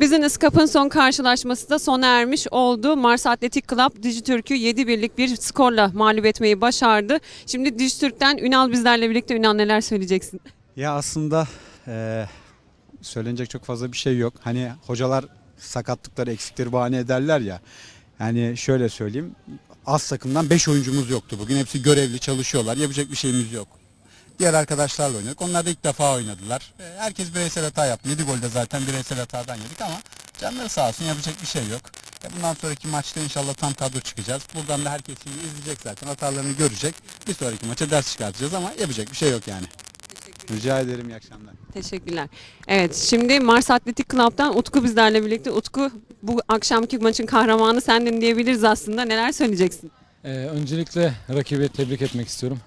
Business Cup'ın son karşılaşması da sona ermiş oldu. Mars Atletik Club Dijitürk'ü 7 birlik bir skorla mağlup etmeyi başardı. Şimdi Dijitürk'ten Ünal bizlerle birlikte. Ünal neler söyleyeceksin? Ya aslında eee, söylenecek çok fazla bir şey yok. Hani hocalar sakatlıkları, eksikleri bahane ederler ya. Yani şöyle söyleyeyim. Az takımdan 5 oyuncumuz yoktu bugün. Hepsi görevli çalışıyorlar. Yapacak bir şeyimiz yok. Diğer arkadaşlarla oynadık. Onlar da ilk defa oynadılar. E, Herkes bireysel hata yaptı. 7 golde zaten bireysel hatadan yedik ama canları sağ olsun yapacak bir şey yok. E, Bundan sonraki maçta inşallah tam kadro çıkacağız. Buradan da herkes şimdi izleyecek zaten. Hatalarını görecek. Bir sonraki maça ders çıkartacağız ama yapacak bir şey yok yani. Rica ederim. iyi akşamlar. Teşekkürler. Evet şimdi Mars Atletik Club'dan Utku bizlerle birlikte. Utku bu akşamki maçın kahramanı sendin diyebiliriz aslında. Neler söyleyeceksin? Ee, öncelikle rakibi tebrik etmek istiyorum.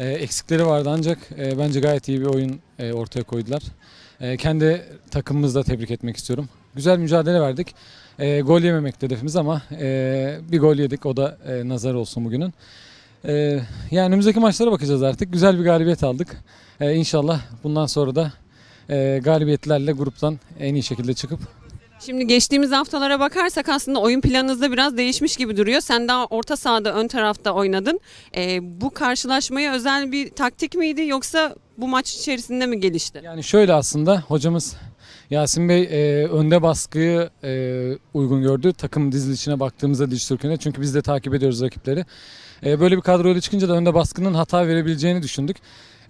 Ee, eksikleri vardı ancak e, bence gayet iyi bir oyun e, ortaya koydular. E, kendi takımımızı da tebrik etmek istiyorum. Güzel mücadele verdik. E, gol yememek de hedefimiz ama e, bir gol yedik. O da e, nazar olsun bugünün. E, yani önümüzdeki maçlara bakacağız artık. Güzel bir galibiyet aldık. E, inşallah bundan sonra da e, galibiyetlerle gruptan en iyi şekilde çıkıp Şimdi geçtiğimiz haftalara bakarsak aslında oyun planınızda biraz değişmiş gibi duruyor. Sen daha orta sahada ön tarafta oynadın. Ee, bu karşılaşmaya özel bir taktik miydi yoksa bu maç içerisinde mi gelişti? Yani şöyle aslında hocamız Yasin Bey e, önde baskıyı e, uygun gördü. Takım dizilişine baktığımızda Dijitürk'üne çünkü biz de takip ediyoruz rakipleri. E, böyle bir kadroyla çıkınca da önde baskının hata verebileceğini düşündük.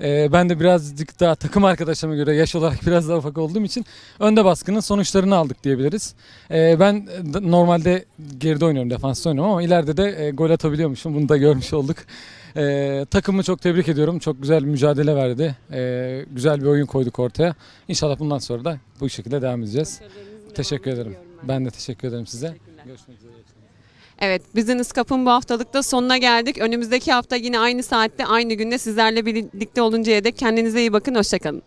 E, ben de birazcık daha takım arkadaşlarıma göre yaş olarak biraz daha ufak olduğum için önde baskının sonuçlarını aldık diyebiliriz. E, ben normalde geride oynuyorum, defansta oynuyorum ama ileride de e, gol atabiliyormuşum. Bunu da görmüş olduk. E, takımı çok tebrik ediyorum. Çok güzel bir mücadele verdi. E, güzel bir oyun koyduk ortaya. İnşallah bundan sonra da bu şekilde devam edeceğiz. Teşekkür ederim. Ben de teşekkür ederim size. Görüşmek üzere. Evet, Business Cup'ın bu haftalıkta sonuna geldik. Önümüzdeki hafta yine aynı saatte, aynı günde sizlerle birlikte oluncaya dek kendinize iyi bakın. Hoşçakalın.